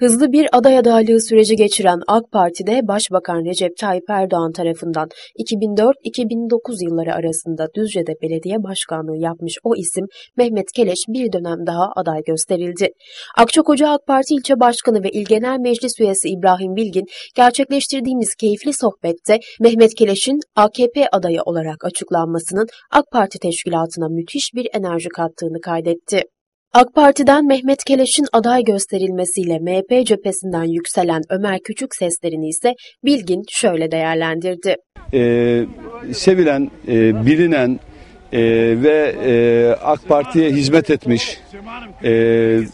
Hızlı bir aday adaylığı süreci geçiren AK Parti'de Başbakan Recep Tayyip Erdoğan tarafından 2004-2009 yılları arasında Düzce'de belediye başkanlığı yapmış o isim Mehmet Keleş bir dönem daha aday gösterildi. Akçakoca AK Parti ilçe başkanı ve İl Genel Meclis üyesi İbrahim Bilgin gerçekleştirdiğimiz keyifli sohbette Mehmet Keleş'in AKP adayı olarak açıklanmasının AK Parti teşkilatına müthiş bir enerji kattığını kaydetti. AK Parti'den Mehmet Keleş'in aday gösterilmesiyle MHP cephesinden yükselen Ömer Küçük seslerini ise Bilgin şöyle değerlendirdi. Ee, sevilen, e, bilinen e, ve e, AK Parti'ye hizmet etmiş e,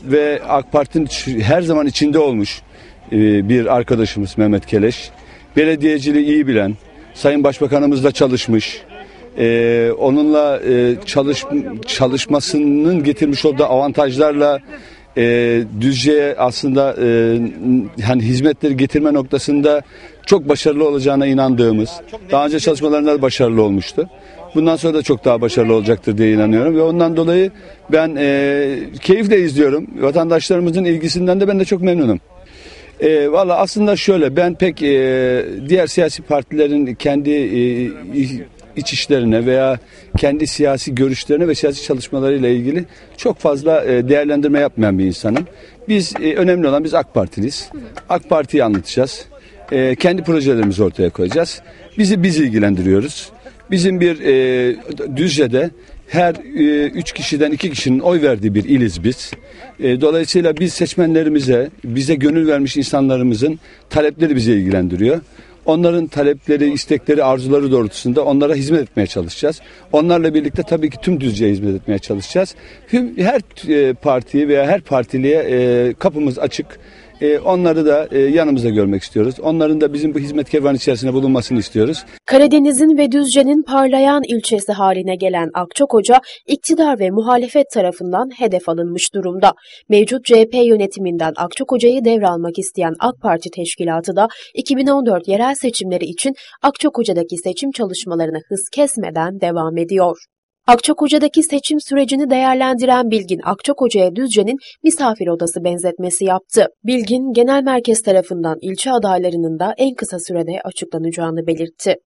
ve AK Parti'nin her zaman içinde olmuş e, bir arkadaşımız Mehmet Keleş. Belediyeciliği iyi bilen, Sayın Başbakanımızla çalışmış, e, onunla e, çalış çalışmasının getirmiş olduğu avantajlarla e, Düzce'ye aslında e, hani hizmetleri getirme noktasında çok başarılı olacağına inandığımız, daha önce çalışmalarında da başarılı olmuştu. Bundan sonra da çok daha başarılı olacaktır diye inanıyorum ve ondan dolayı ben e, keyifle izliyorum. Vatandaşlarımızın ilgisinden de ben de çok memnunum. E, Valla aslında şöyle ben pek e, diğer siyasi partilerin kendi e, iç işlerine veya kendi siyasi görüşlerine ve siyasi çalışmalarıyla ilgili çok fazla e, değerlendirme yapmayan bir insanım. Biz e, önemli olan biz AK Partiliyiz. AK Parti'yi anlatacağız. E, kendi projelerimizi ortaya koyacağız. Bizi biz ilgilendiriyoruz. Bizim bir Düzce'de her üç kişiden iki kişinin oy verdiği bir iliz biz. dolayısıyla biz seçmenlerimize, bize gönül vermiş insanlarımızın talepleri bizi ilgilendiriyor. Onların talepleri, istekleri, arzuları doğrultusunda onlara hizmet etmeye çalışacağız. Onlarla birlikte tabii ki tüm Düzce'ye hizmet etmeye çalışacağız. Her e, partiye veya her partiliye e, kapımız açık. E, onları da e, yanımızda görmek istiyoruz. Onların da bizim bu hizmet kervanı içerisinde bulunmasını istiyoruz. Karadeniz'in ve Düzce'nin parlayan ilçesi haline gelen Akçakoca, iktidar ve muhalefet tarafından hedef alınmış durumda. Mevcut CHP yönetiminden Akçakoca'yı devralmak isteyen AK Parti teşkilatı da 2014 yerel seçimleri için Akçakoca'daki seçim çalışmalarını hız kesmeden devam ediyor. Akçakoca'daki seçim sürecini değerlendiren Bilgin Akçakoca'ya Düzce'nin misafir odası benzetmesi yaptı. Bilgin genel merkez tarafından ilçe adaylarının da en kısa sürede açıklanacağını belirtti.